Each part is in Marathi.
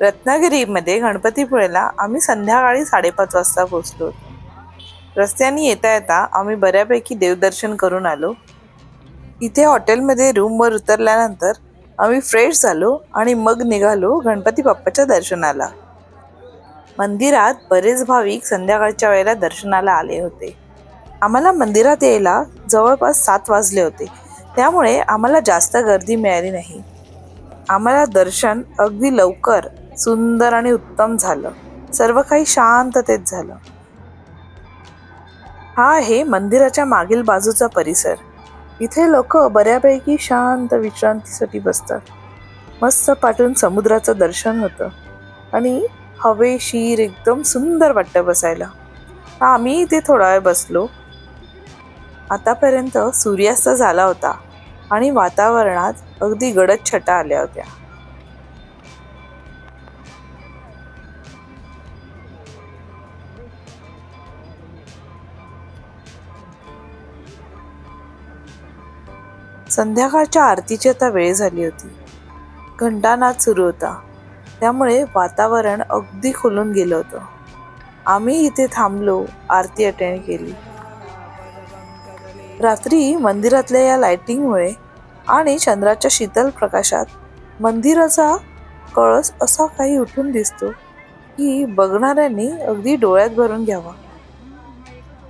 रत्नागिरीमध्ये गणपतीपुळेला आम्ही संध्याकाळी साडेपाच वाजता पोचलो रस्त्याने येता येता आम्ही बऱ्यापैकी देवदर्शन करून आलो. इथे हॉटेलमध्ये रूमवर उतरल्यानंतर आम्ही फ्रेश झालो आणि मग निघालो गणपती बाप्पाच्या दर्शनाला. मंदिरात बरेच भाविक संध्याकाळच्या वेळेला दर्शनाला आले होते. आम्हाला मंदिरात यायला जवळपास सात वाजले होते. त्यामुळे आम्हाला जास्त गर्दी मिळाली नाही. आम्हाला दर्शन अगदी लवकर सुंदर आणि उत्तम झालं. सर्व काही शांततेत झालं. हा आहे मंदिराच्या मागील बाजूचा परिसर. इथे लोक बऱ्यापैकी शांत विश्रांतीसाठी बसतात. मस्त पाठून समुद्राचं दर्शन होतं. आणि हवेशीर एकदम सुंदर वाटतं बसायला. आम्ही इथे थोडा वेळ बसलो. आतापर्यंत सूर्यास्त झाला होता आणि वातावरणात अगदी गडद छटा आल्या होत्या. संध्याकाळच्या आरतीची आता वेळ झाली होती. घंटानाद सुरू होता. त्यामुळे वातावरण अगदी खुलून गेलं होतं. आम्ही इथे थांबलो आरती अटेंड केली. रात्री मंदिरातल्या या लाइटिंगमुळे आणि चंद्राच्या शीतल प्रकाशात मंदिराचा कळस असा काही उठून दिसतो की बघणाऱ्यांनी अगदी डोळ्यात भरून घ्यावा.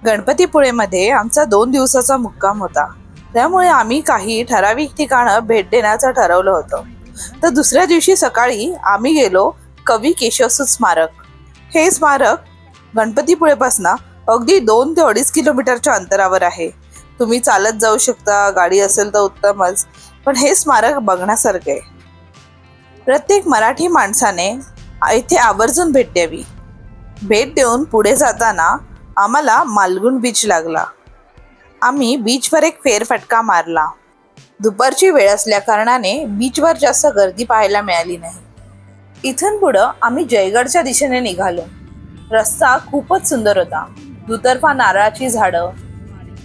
गणपतीपुळेमध्ये आमचा दोन दिवसाचा मुक्काम होता. त्यामुळे आम्ही काही ठराविक ठिकाणं भेट देण्याचं ठरवलं होतं. तर दुसऱ्या दिवशी सकाळी आम्ही गेलो कवी केशवसूत स्मारक. हे स्मारक गणपतीपुळेपासून अगदी दोन ते अडीच किलोमीटरच्या अंतरावर आहे. तुम्ही चालत जाऊ शकता गाडी असेल तर उत्तमच पण हे स्मारक बघण्यासारखं आहे. प्रत्येक मराठी माणसाने इथे आवर्जून भेट द्यावी. भेट देऊन पुढे जाताना आम्हाला मालगुण बीच लागला. आम्ही बीचवर एक फेरफटका मारला. दुपारची वेळ असल्या कारणाने बीचवर जास्त गर्दी पाहायला मिळाली नाही. इथून पुढं आम्ही जयगडच्या दिशेने निघालो. रस्ता खूपच सुंदर होता. दुतर्फा नारळाची झाडं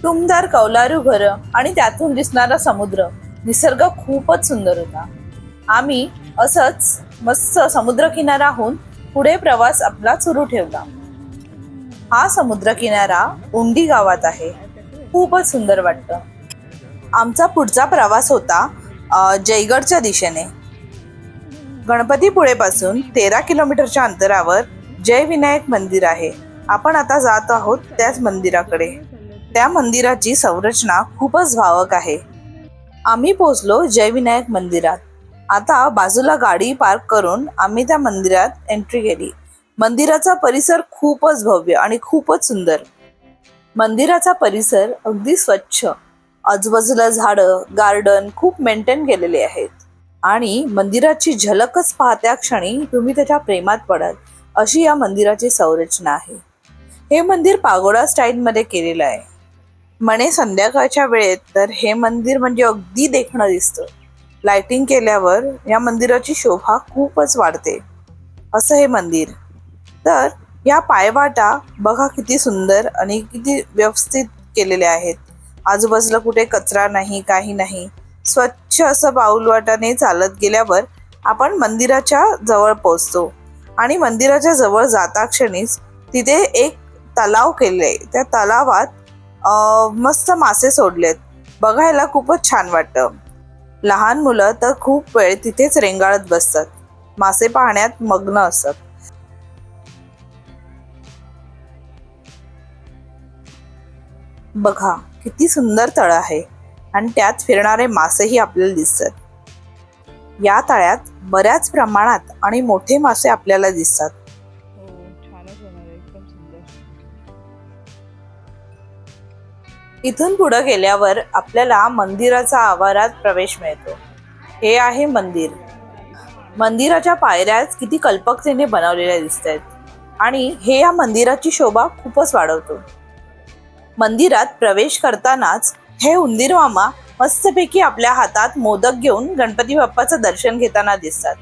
टुमदार कौलारू घरं आणि त्यातून दिसणारा समुद्र निसर्ग खूपच सुंदर होता. आम्ही असंच मस्त समुद्रकिनाराहून पुढे प्रवास आपला सुरू ठेवला. हा समुद्रकिनारा उंडी गावात आहे. खूपच सुंदर वाटतं. आमचा पुढचा प्रवास होता जयगडच्या दिशेने. गणपतीपुळेपासून तेरा किलोमीटरच्या अंतरावर जयविनायक मंदिर आहे. आपण आता जात आहोत त्याच मंदिराकडे. त्या मंदिराची संरचना खूपच भावक आहे. आम्ही पोहोचलो जयविनायक मंदिरात. आता बाजूला गाडी पार्क करून आम्ही त्या मंदिरात एंट्री केली. मंदिराचा परिसर खूपच भव्य आणि खूपच सुंदर. मंदिराचा परिसर अगदी स्वच्छ. आजूबाजूला झाडं गार्डन खूप मेंटेन केलेले आहेत. आणि मंदिराची झलकच पाहत्या क्षणी तुम्ही त्याच्या प्रेमात पडाल अशी या मंदिराची संरचना आहे. हे मंदिर पागोडा स्टाईलमध्ये केलेलं आहे. म्हणे संध्याकाळच्या वेळेत तर हे मंदिर म्हणजे अगदी देखणं दिसतं. लाइटिंग केल्यावर या मंदिराची शोभा खूपच वाढते. असं हे मंदिर. तर या पायवाटा बघा किती सुंदर आणि किती व्यवस्थित केलेल्या आहेत. आजूबाजूला कुठे कचरा नाही काही नाही. स्वच्छ असं पाऊलवाटाने चालत गेल्यावर आपण मंदिराच्या जवळ पोचतो आणि मंदिराच्या जवळ जाता क्षणीच तिथे एक तलाव केले. त्या तलावात मस्त मासे सोडलेत. बघायला खूपच छान वाटतं. लहान मुलं तर खूप वेळ तिथेच रेंगाळत बसतात. मासे पाहण्यात मग्न असतात. बघा किती सुंदर तळ आहे आणि त्यात फिरणारे मासेही आपल्याला दिसतात. या तळ्यात बऱ्याच प्रमाणात आणि मोठे मासे आपल्याला दिसतात. हो इथून पुढे गेल्यावर आपल्याला मंदिराचा आवारात प्रवेश मिळतो. हे आहे मंदिर. मंदिराच्या पायऱ्याच किती कल्पकतेने बनवलेल्या दिसत आहेत आणि हे या मंदिराची शोभा खूपच वाढवतो. मंदिरात प्रवेश करतानाच हे उंदीर मामा मस्तपैकी आपल्या हातात मोदक घेऊन गणपती बाप्पाचं दर्शन घेताना दिसतात.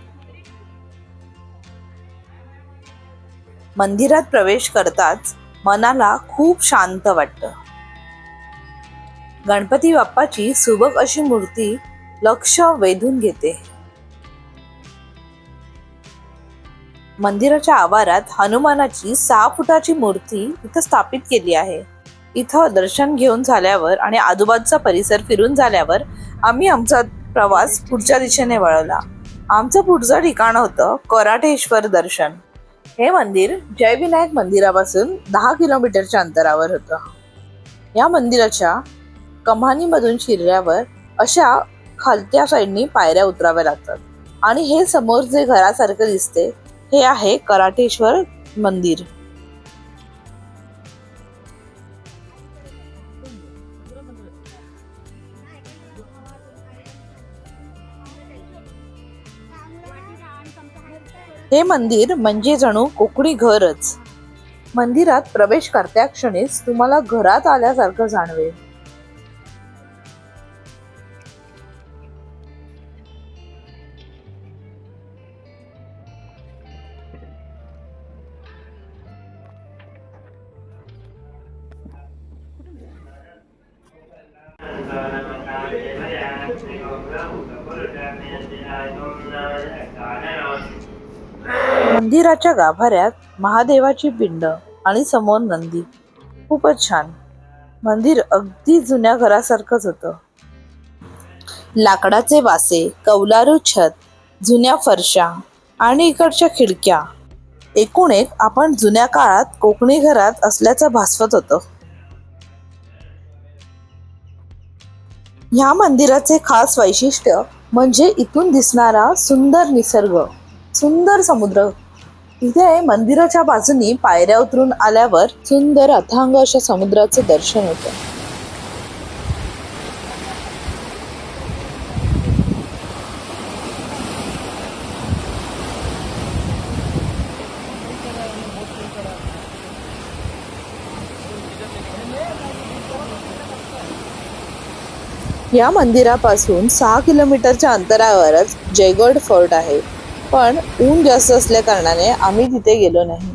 मंदिरात प्रवेश करताच मनाला खूप शांत वाटतं. गणपती बाप्पाची सुबक अशी मूर्ती लक्ष वेधून घेते. मंदिराच्या आवारात हनुमानाची सहा फुटाची मूर्ती इथं स्थापित केली आहे. इथं दर्शन घेऊन झाल्यावर आणि आजूबाजूचा परिसर फिरून झाल्यावर आम्ही आमचा प्रवास पुढच्या दिशेने वळवला आमचं पुढचं ठिकाण होतं कराटेश्वर दर्शन. हे मंदिर जयविनायक मंदिरापासून दहा किलोमीटरच्या अंतरावर होतं. या मंदिराच्या कमानीमधून शिरल्यावर अशा खालत्या साईडनी पायऱ्या उतराव्या लागतात. आणि हे समोर जे घरासारखं दिसते हे आहे कराटेश्वर मंदिर. हे मंदिर म्हणजे जणू कोकणी घरच. मंदिरात प्रवेश करत्या क्षणीच तुम्हाला घरात आल्यासारखं जाणवेल. मंदिराच्या गाभाऱ्यात महादेवाची पिंड आणि समोर नंदी. खूपच छान. मंदिर अगदी जुन्या घरासारखंच होतं. लाकडाचे वासे कौलारू छत जुन्या फरशा आणि इकडच्या खिडक्या. एकूण एक आपण जुन्या काळात कोकणी घरात असल्याचं भासवत होतं. ह्या मंदिराचे खास वैशिष्ट्य म्हणजे इथून दिसणारा सुंदर निसर्ग. सुंदर समुद्र. इथे मंदिराच्या बाजूनी पायऱ्या उतरून आल्यावर सुंदर अथांग अशा समुद्राचं दर्शन होत. या मंदिरापासून सहा किलोमीटरच्या अंतरावरच जयगड फोर्ट आहे. पण ऊन जास्त असल्या कारणाने आम्ही तिथे गेलो नाही.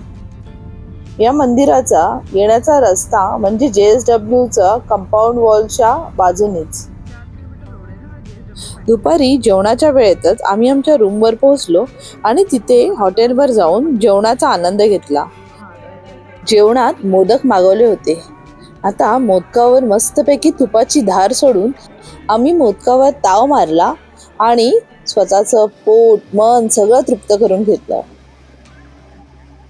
या मंदिराचा येण्याचा रस्ता म्हणजे जे एस डब्ल्यूचा कंपाऊंड वॉलच्या बाजूनेच. दुपारी जेवणाच्या वेळेतच आम्ही आमच्या रूमवर पोहोचलो आणि तिथे हॉटेलवर जाऊन जेवणाचा आनंद घेतला. जेवणात मोदक मागवले होते. आता मोदकावर मस्तपैकी तुपाची धार सोडून आम्ही मोदकावर ताव मारला आणि स्वतःचं पोट मन सगळं तृप्त करून घेतलं.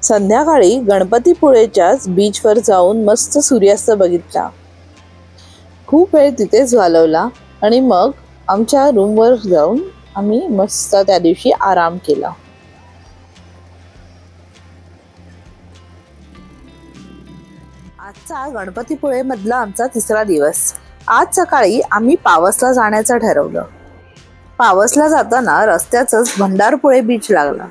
संध्याकाळी गणपतीपुळेच्याच बीचवर जाऊन मस्त सूर्यास्त बघितला. खूप वेळ तिथेच घालवला आणि मग आमच्या रूमवर जाऊन आम्ही मस्त त्या दिवशी आराम केला. आजचा गणपतीपुळे मधला आमचा तिसरा दिवस. आज सकाळी आम्ही पावसला जाण्याचं ठरवलं. पावसला जाताना रस्त्याचंच भंडारपुळे बीच लागला.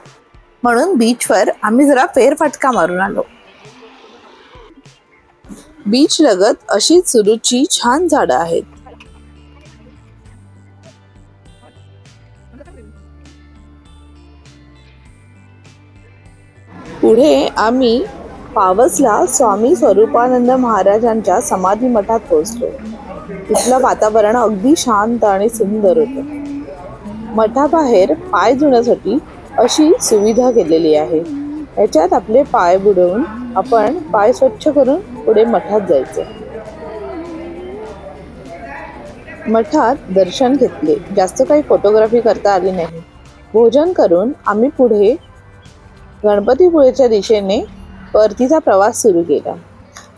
म्हणून बीचवर आम्ही जरा फेरफटका मारून आलो. बीच लगत अशीच सुरूची छान झाडं आहेत. पुढे आम्ही पावसला स्वामी स्वरूपानंद महाराजांच्या समाधी मठात पोहोचलो. तिथलं वातावरण अगदी शांत आणि सुंदर होतं. मठाबाहेर पाय धुण्यासाठी अशी सुविधा केलेली आहे. याच्यात आपले पाय बुडवून आपण पाय स्वच्छ करून पुढे मठात जायचं. मठात दर्शन घेतले. जास्त काही फोटोग्राफी करता आली नाही. भोजन करून आम्ही पुढे गणपतीपुळेच्या दिशेने परतीचा प्रवास सुरू केला.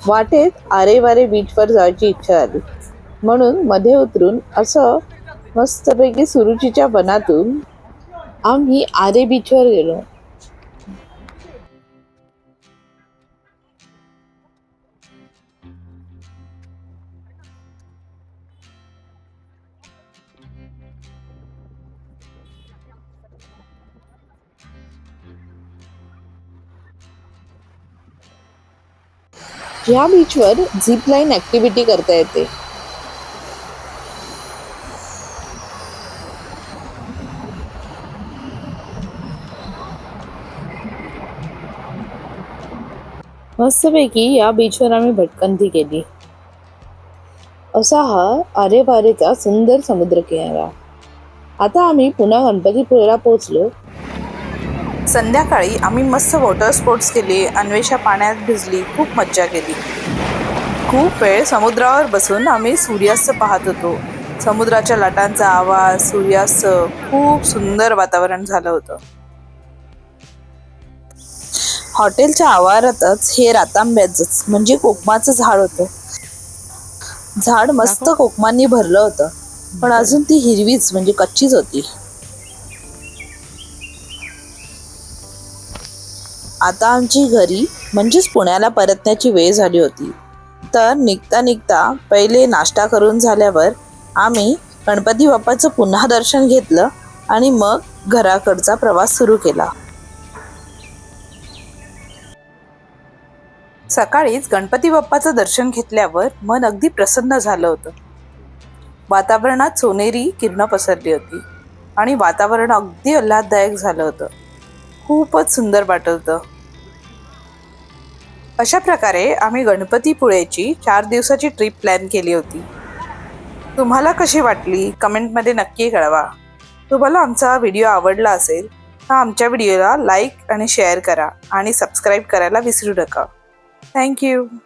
वाटेत आरे वारे बीचवर जायची इच्छा आली म्हणून मध्ये उतरून असं मस्तपैकी सुरुचीच्या वनातून आम्ही आरे बीचवर गेलो. या बीचवर झिप लाईन ऍक्टिव्हिटी करता येते. मस्तपैकी या बीचवर आम्ही भटकंती केली. असा हा आरेबारेचा सुंदर समुद्र किनारा. आता आम्ही पुन्हा गणपतीपुळेला पोहोचलो. संध्याकाळी आम्ही मस्त वॉटर स्पोर्ट्स केले अन्वेषा पाण्यात भिजली खूप मज्जा केली. खूप वेळ समुद्रावर बसून आम्ही सूर्यास्त पाहत होतो. समुद्राच्या लाटांचा आवाज सूर्यास्त खूप सुंदर वातावरण झालं होतं. हॉटेलच्या आवारातच हे रातांब्याच म्हणजे कोकमाचं झाड होतं. झाड मस्त कोकमांनी भरलं होतं पण अजून ती हिरवीच म्हणजे कच्चीच होती. आता आमची घरी म्हणजेच पुण्याला परतण्याची वेळ झाली होती. तर निघता निघता पहिले नाश्ता करून झाल्यावर आम्ही गणपती बाप्पाचं पुन्हा दर्शन घेतलं आणि मग घराकडचा प्रवास सुरू केला. सकाळीच गणपती बाप्पाचं दर्शन घेतल्यावर मन अगदी प्रसन्न झालं होतं. वातावरणात सोनेरी किरणं पसरली होती आणि वातावरण अगदी आल्हाददायक झालं होतं. खूपच सुंदर वाटत होतं. अशा प्रकारे आम्ही गणपतीपुळेची चार दिवसाची ट्रिप प्लॅन केली होती. तुम्हाला कशी वाटली? कमेंटमध्ये नक्की कळवा. तुम्हाला आमचा व्हिडिओ आवडला असेल तर आमच्या व्हिडिओला लाईक आणि शेअर करा आणि सबस्क्राईब करायला विसरू नका. Thank you.